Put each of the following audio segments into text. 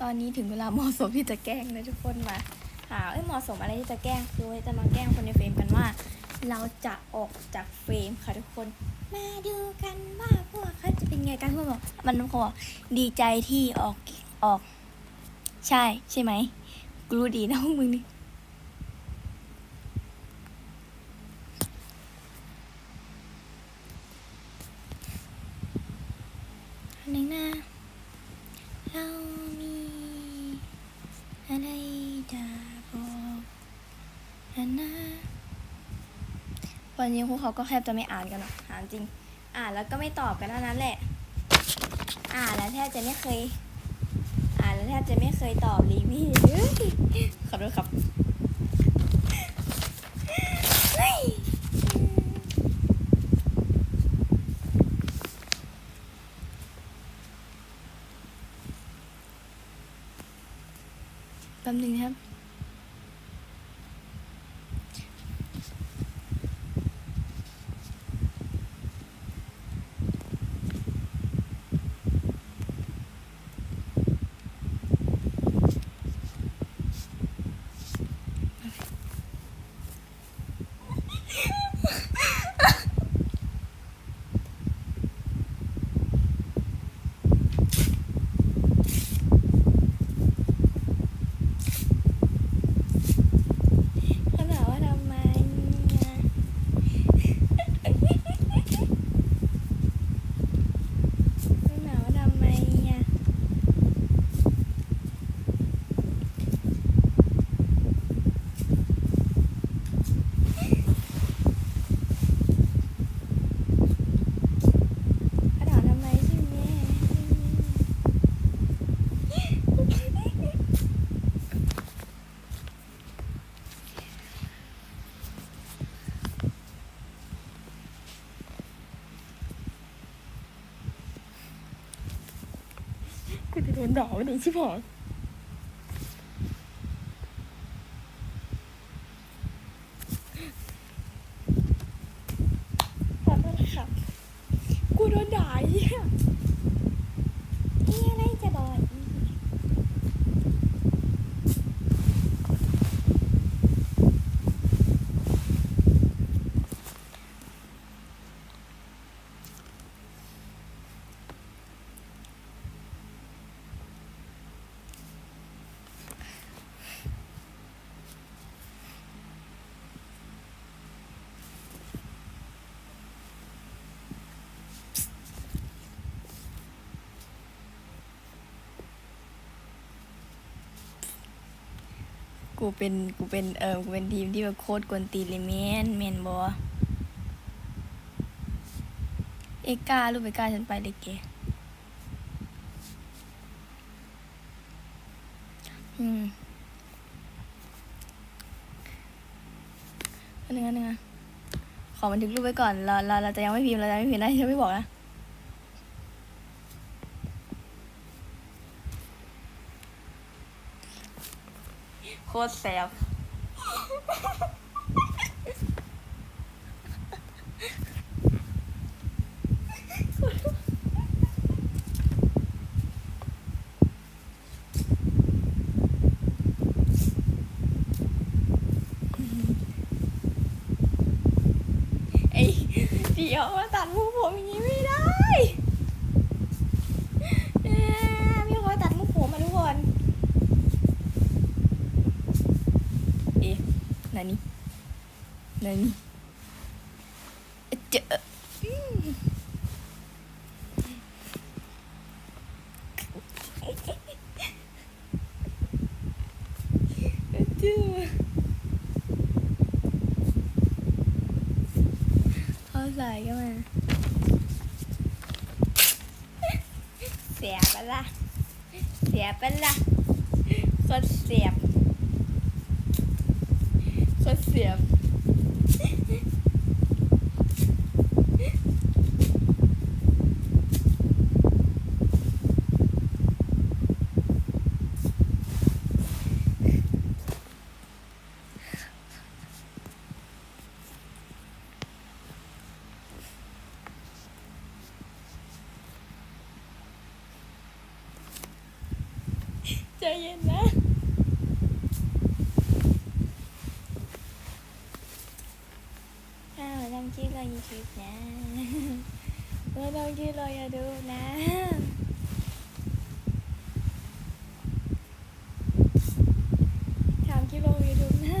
ตอนนี้ถึงเวลาเหมาะสมที่จะแกล้งนะทุกคนมาหาเอ้ยเหมาะสมอะไรที่จะแกล้งคือจะมาแกล้งคนในเฟรมกันว่า เราจะออกจากเฟรมค่ะทุกคน มาดูกันว่าพวกเขาจะเป็นไงกันพวกบอกมันเขาบอกดีใจที่ออกออก ใช่ใช่ไหมกูรู้ดีนะพวกมึงนี่หนึ่งนะเรามี อะไรจะบอกนะนะวันนี้ครูเขาก็แทบจะไม่อ่านกันหรอกถามจริง อ่านแล้วก็ไม่ตอบกันเท่านั้นแหละ อ่านแล้วแทบจะไม่เคย อ่านแล้วแทบจะไม่เคยตอบรีวิวเลยขอโทษครับเฮ้ยแป๊บนึงนะครับ เขาถามว่าทำไมเนี่ยเขาถามว่าทำไมเนี่ย เขาถามทำไมใช่ไหม กูจะโดนด่าวันนี้ชิบหายขอโทษครับกูโดนด่าเหี้ยมีอะไรจะบอกอีก กูเป็นกูเป็นเออกูเป็นทีมที่แบบโคตรกวนตีเลยแมนแมนบอเอกกาลูกไปก้าฉันไปเลยเกอืมอันหนึ่งอันหนึ่งอะขอบันทึกรูปไว้ก่อนเราเราเราจะยังไม่พิมพ์เราจะไม่พิมพ์นะฉันไม่บอกนะ ตรแสบไอ้เดี๋ยวมาตัดมุกผมอย่างนี้ไม่ได้เอ้ยมีคนตัดมุกผมมาทุกคน เอ๊ะนานี่ นานี่เจออืมเอเขาใส่กันมาเสียไปละเสียไปละคตรเสียบคตรเสียบ chơi gì nữa าวลงคิดลองยูทูบนะเออลองคิดลอย่าดูนะทำคลิปลงยูทูบนะ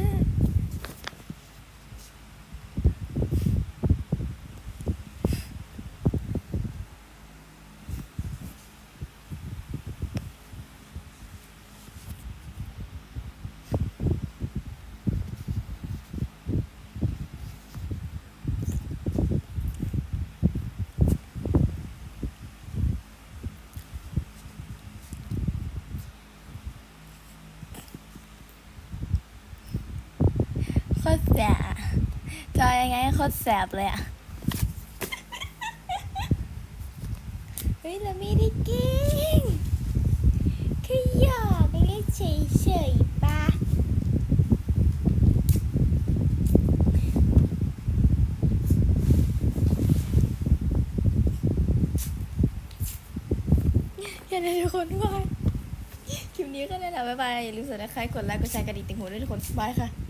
โคตรแสบจอ ยังไงโคตรแสบเลยอะเฮ้ยเราไม่ได้เก่งแค่หยอกไม่ได้เฉยเฉยๆปะอย่าได้ทุกคนว่าคลิปนี้ก็ได้แล้วบ๊ายบายอย่าลืมกดไลค์กดไลค์กดแชร์กระดิ่งติ่งหูด้วยทุกคนบายค่ะ